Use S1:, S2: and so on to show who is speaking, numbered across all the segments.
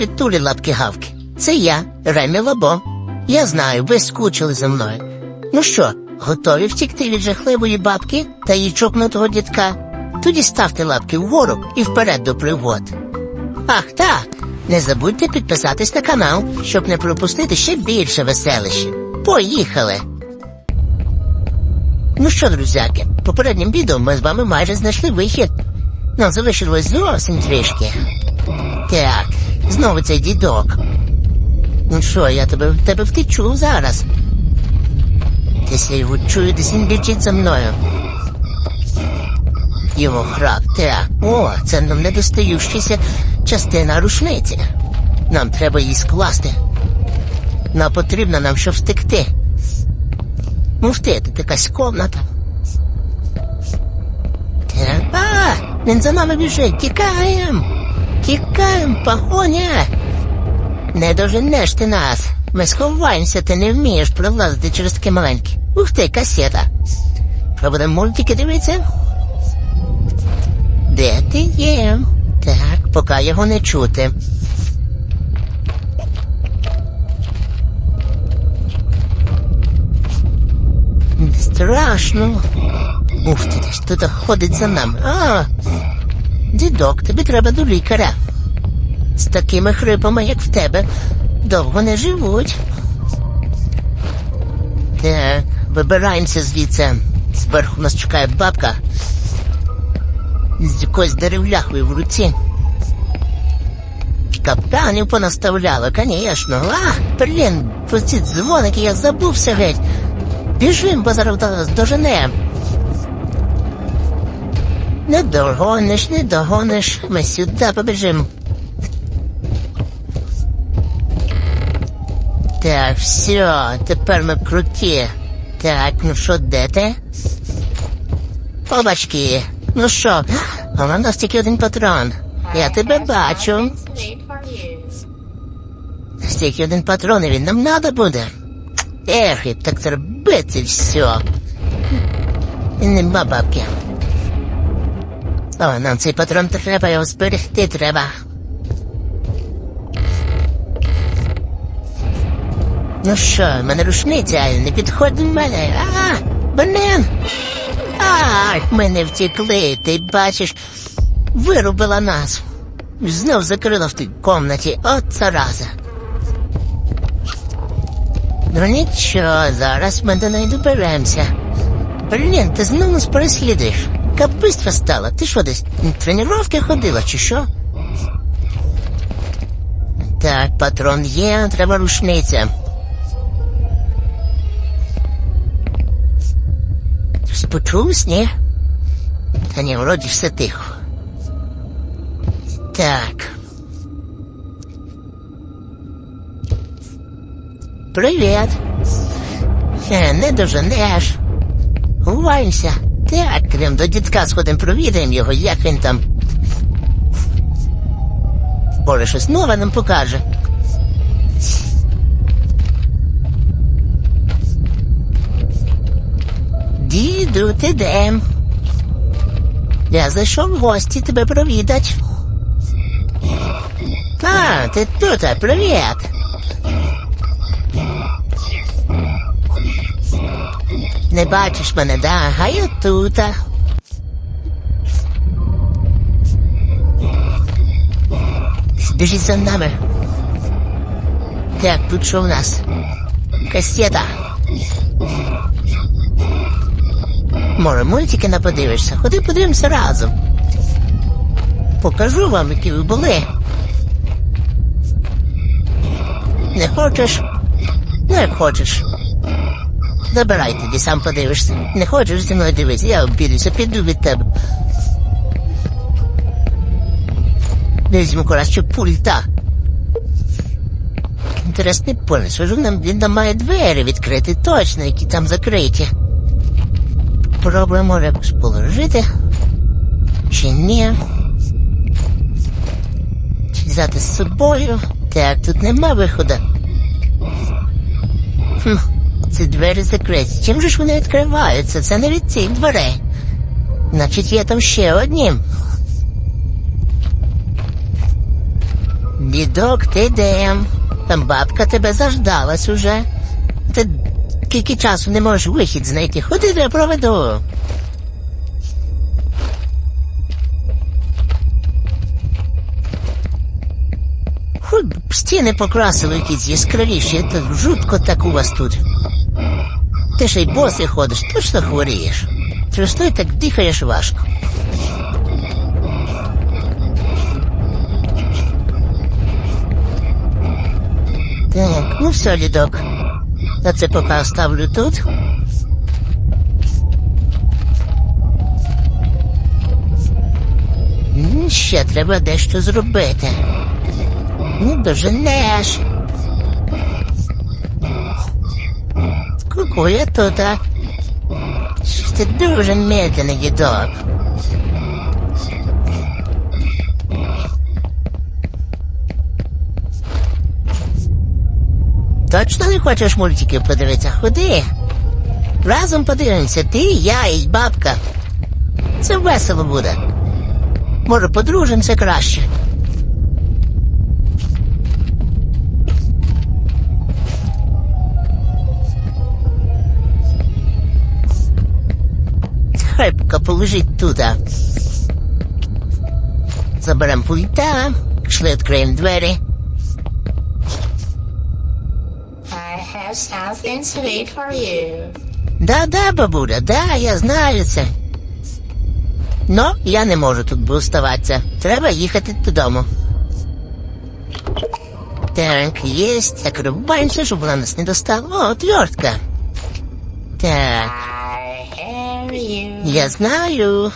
S1: Привіт, тулі лапки гавки. Це я, Ремі Лабо. Я знаю, ви скучили за мною. Ну що, готові втікти від жахливої бабки та її чокнутого дітка? Тоді ставте лапки вгору і вперед до пригод. Ах так, не забудьте підписатись на канал, щоб не пропустити ще більше веселищів. Поїхали! Ну що, друзяки, попереднім відео ми з вами майже знайшли вихід. Нам залишилось зовсім трішки. Так, знову цей дідок. Ну що, я тебе тебе втечу зараз. Десь я його чую, десь він біжить за мною. Його храп, так. О, це нам недостающася частина рушниці. Нам треба її скласти. Вона потрібна нам, щоб втекти. Муфти, тут якась комната. Так, а, він за нами біжить. Тікаєм! Тікаєм, погоня! Не доженеш ти нас. Ми сховаємося, ти не вмієш пролазити через таке маленьке. Ух ти, касета. Що мультики дивитися? Де ти є? Так, поки його не чути. Страшно. Ух ти, ж тут ходить за нами. А, дідок, тобі треба до лікаря. З такими хрипами, як в тебе, довго не живуть. Так, вибираємося звідси. Зверху нас чекає бабка з якоюсь деревляхою в руці. Капканів понаставляла, звісно. А, блін, ці дзвоники я забувся геть. Біжим, бо зараз до- доженем. Не догониш, не догониш. Ми сюди побіжимо. Так, все, тепер ми круті. Так, ну що, де ти? Побачки. Ну що, а у нас тільки один патрон. Я тебе бачу. Стільки один патрон, і він нам надо буде. Ех, і так зробити все. І нема бабки. О, нам цей патрон треба, його зберегти треба. Ну що, в мене рушниця, не підходь до мене. А, блин! А, ми не втекли, ти бачиш, вирубила нас. Знов закрила в тій комнаті, от зараза. Ну нічого, зараз ми до неї доберемося. Блін, ти знову нас переслідуєш. Капиства стала. Ти що десь тренування ходила, чи що? Так, патрон є, треба рушниця. Щось Почулось, ні? Та ні, вроді все тихо. Так. Привіт. Е, не доженеш. Ховаємося. Так, до дідка сходимо, провідаємо його, як він там. Може, щось нове нам покаже. Діду, ти де? Я зайшов в гості тебе провідать. А, ти тут, привіт. Не бачиш мене, да? А я тут. Біжіть за нами. Так, тут що в нас? Касета. Може, мультики не подивишся? Ходи подивимося разом. Покажу вам, які ви були. Не хочеш? Ну, як хочеш. Забирай тоді, сам подивишся. Не хочеш зі мною дивитися, я обідуся, піду від тебе. Візьму краще пульта. Інтересний понял, що нам він нам має двері відкрити, точно, які там закриті. Пробуємо якось положити. Чи ні? Чи взяти з собою? Так, тут нема виходу. Хм, ці двері закриті. Чим же ж вони відкриваються? Це не від цих дверей. Значить, є там ще одні. Дідок, ти де? Там бабка тебе заждалась уже. Ти скільки часу не можеш вихід знайти. Ходи, я проведу. Хоч стіни покрасили якісь яскравіші, це жутко так у вас тут. Ти ще й босий ходиш, точно хворієш. Через то так дихаєш важко. Так, ну все, дідок. Я це поки оставлю тут. Ще треба дещо зробити. Не доженеш. Я тут, а? Щось Ти дуже. Точно не хочеш мультики подивитися? Ходи. Разом подивимося, ти, я і бабка. Це весело буде. Може, подружимося краще. Хай поки полежить тут. Заберемо пульта, пішли відкриємо двері. Да-да, бабуля, да, я знаю це. Но я не можу тут оставатися. Треба їхати додому. Так, єсть. Так, рубаємося, щоб вона нас не достала. О, отвертка. Так. Я знаю.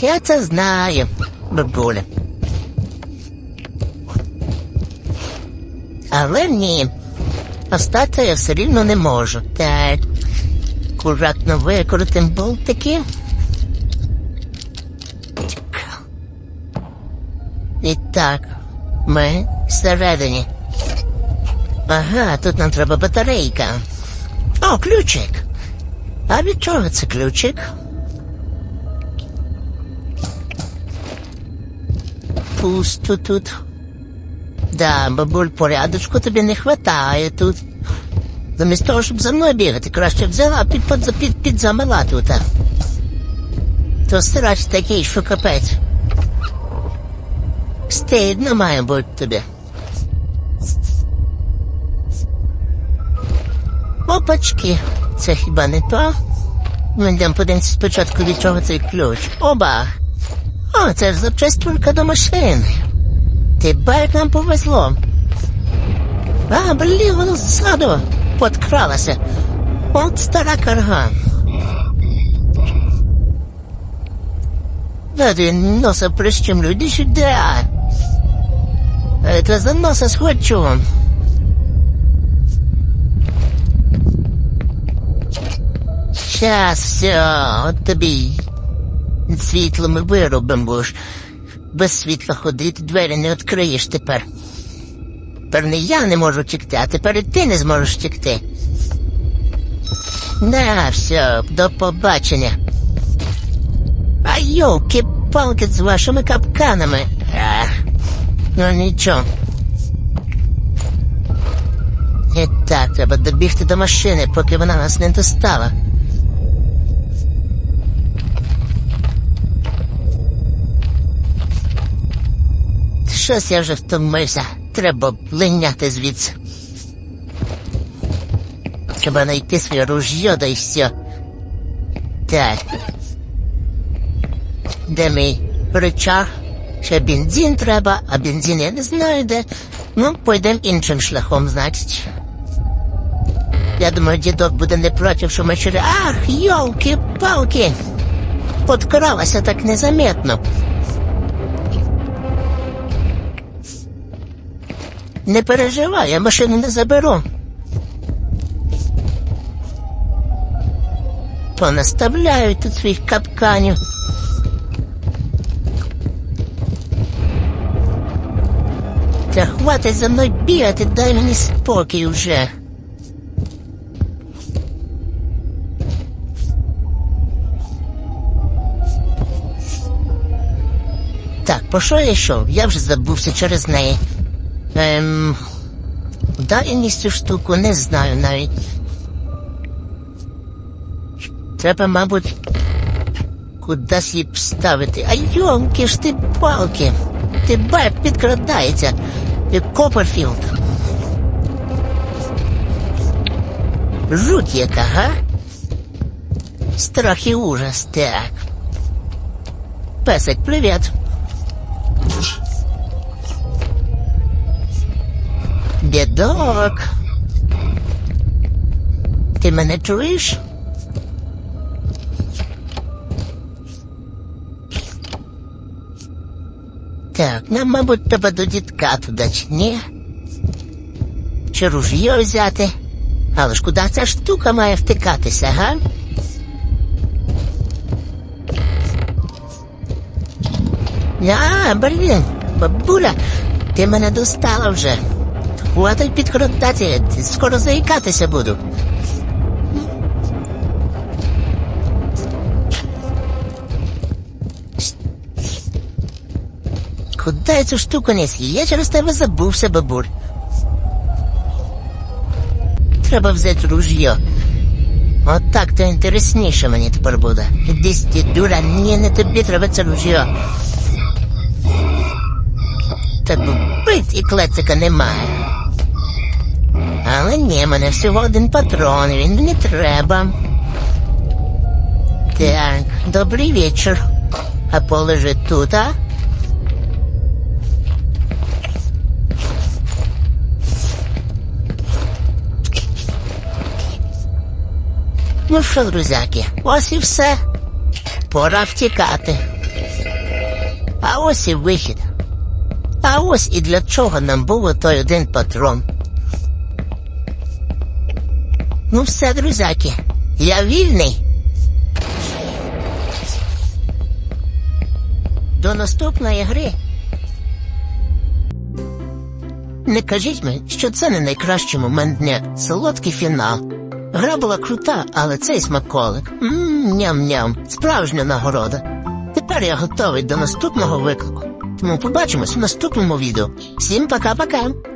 S1: Я це знаю, бабуля. Але ні. Остати я все рівно не можу. Так. Акуратно викрутим болтики. І так, ми всередині. Ага, тут нам треба батарейка. О, ключик. А від чого це ключик? Пусто тут. Да, бабуль, порядочку тобі не хватає тут. Замість того, щоб за мною бігати, краще взяла під, під, під, під замила тут. То стирач такий, що капець. Стидно має бути тобі. Опачки, це хіба не то? Ми йдемо подивимося спочатку від чого цей ключ. Оба. О, це ж запчастунка до машини. Ти як нам повезло. А, блін, воно ззаду подкралася. От стара карга. Да, ти носа прищемлю, іди сюди. Это за носа схвачу. Щас, все, от тобі світло ми виробимо, ж без світла ходити, двері не відкриєш тепер. Тепер не я не можу тікти, а тепер і ти не зможеш тікти. На, все, до побачення. А йолки палки з вашими капканами. Ах, ну нічого. І так, треба добігти до машини, поки вона нас не достала. Щось я вже втомився. Треба линяти звідси. Треба знайти своє ружьо, да й все. Так. Де мій рычаг? Ще бензин треба, а бензин я не знаю де. Ну, пойдемо іншим шляхом, значить. Я думаю, дідок буде не проти, що ми через... Ах, йолки-палки! Подкралася так незаметно. Не переживай, я машину не заберу. Понаставляю тут своїх капканів. Та хватить за мною бігати, дай мені спокій вже. Так, по що я йшов? Я вже забувся через неї. Ем, цю штуку, не знаю навіть. Треба, мабуть, кудись її вставити. А йомки ж ти палки. Ти бай підкрадається. Копперфілд. Жуть яка, га? Страх і ужас, так. Песик, привіт. Бідок. Ти мене чуєш? Так, нам, мабуть, треба до дітка туди, чи ні? Чи ружьо взяти? Але ж куди ця штука має втикатися, га? А, блін, бабуля, ти мене достала вже. Хватай підкрадати, скоро заїкатися буду. Куди я цю штуку несли? Я через тебе забувся, бабуль. Треба взяти ружьо. От так то інтересніше мені тепер буде. Іди сті, дура, ні, не тобі треба це ружьо. Так бить і клецика немає. Але ні, мене всього один патрон, він мені треба. Так, добрий вечір. А полежить тут, а? Ну що, друзяки, ось і все. Пора втікати. А ось і вихід. А ось і для чого нам був той один патрон. Ну все, друзяки, я вільний. До наступної гри. Не кажіть мені, що це не найкращий момент дня, солодкий фінал. Гра була крута, але цей смаколик. Ням-ням, справжня нагорода. Тепер я готовий до наступного виклику. Тому побачимось в наступному відео. Всім пока-пока.